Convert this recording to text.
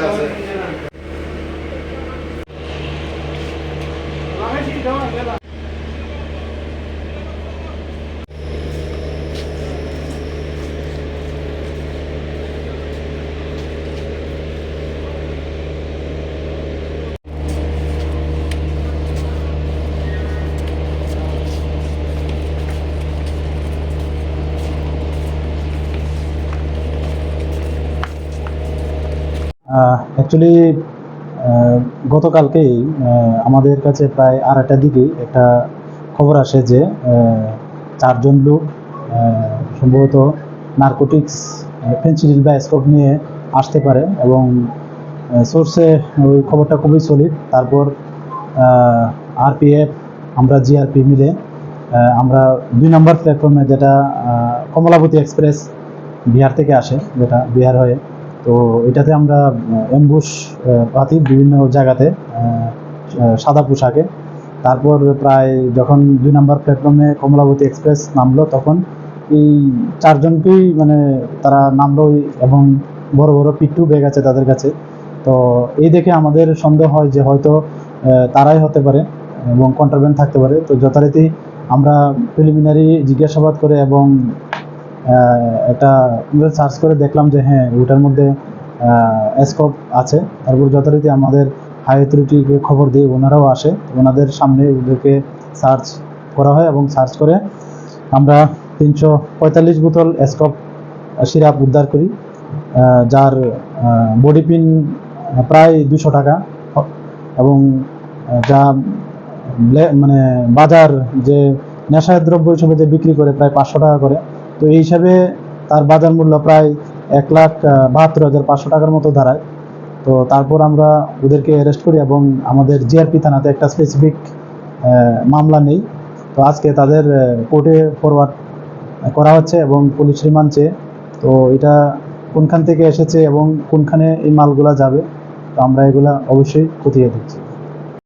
আছে অ্যাকচুয়ালি গতকালকেই আমাদের কাছে প্রায় আড়াইটার দিকে একটা খবর আসে যে চারজন লোক সম্ভবত নার্কোটিক্স ফেন্সিডিল বা স্কোপ নিয়ে আসতে পারে এবং সোর্সে ওই খবরটা খুবই সলিড তারপর আরপিএফ আমরা জিআরপি মিলে আমরা দুই নম্বর প্ল্যাটফর্মে যেটা কমলাবতী এক্সপ্রেস বিহার থেকে আসে, যেটা বিহার হয়ে তো এটাতে আমরা এমবুশ পাতি বিভিন্ন জায়গাতে সাদা পোশাকে। তারপর প্রায় যখন দুই নম্বর প্ল্যাটফর্মে কমলাবতী এক্সপ্রেস নামলো, তখন এই চারজনকেই মানে তারা নামলো এবং বড় বড় পিট্টু ব্যাগ আছে তাদের কাছে। তো এই দেখে আমাদের সন্দেহ হয় যে হয়তো তারাই হতে পারে এবং কন্ট্রাব্যান্ড থাকতে পারে। তো যথারীতি আমরা প্রিলিমিনারি জিজ্ঞাসাবাদ করে এবং একটা সার্চ করে দেখলাম যে হ্যাঁ ওটার মধ্যে স্কোপ আছে। তারপর যথারীতি আমাদের হাই অথরিটিকে খবর দিয়ে ওনারাও আসে। ওনাদের সামনে ওদেরকে সার্চ করা হয় এবং সার্চ করে আমরা তিনশো পঁয়তাল্লিশ বোতল স্কোপ সিরাপ উদ্ধার করি যার বডি পিন প্রায় দুশো টাকা। এবং যা মানে বাজার যে নেশায় দ্রব্য হিসেবে যে বিক্রি করে, প্রায় পাঁচশো টাকা করে। তো এই হিসাবে তার বাজার মূল্য প্রায় এক লাখ বাহাত্তর হাজার পাঁচশো টাকার মতো দাঁড়ায়। তো তারপর আমরা ওদেরকে অ্যারেস্ট করি এবং আমাদের জিআরপি থানাতে একটা স্পেসিফিক মামলা নেই। তো আজকে তাদের কোর্টে ফরওয়ার্ড করা হচ্ছে এবং পুলিশ রিমান্ড চেয়ে। তো এটা কোনখান থেকে এসেছে এবং কোনখানে এই মালগুলা যাবে, তো আমরা এগুলা অবশ্যই খতিয়ে দিচ্ছি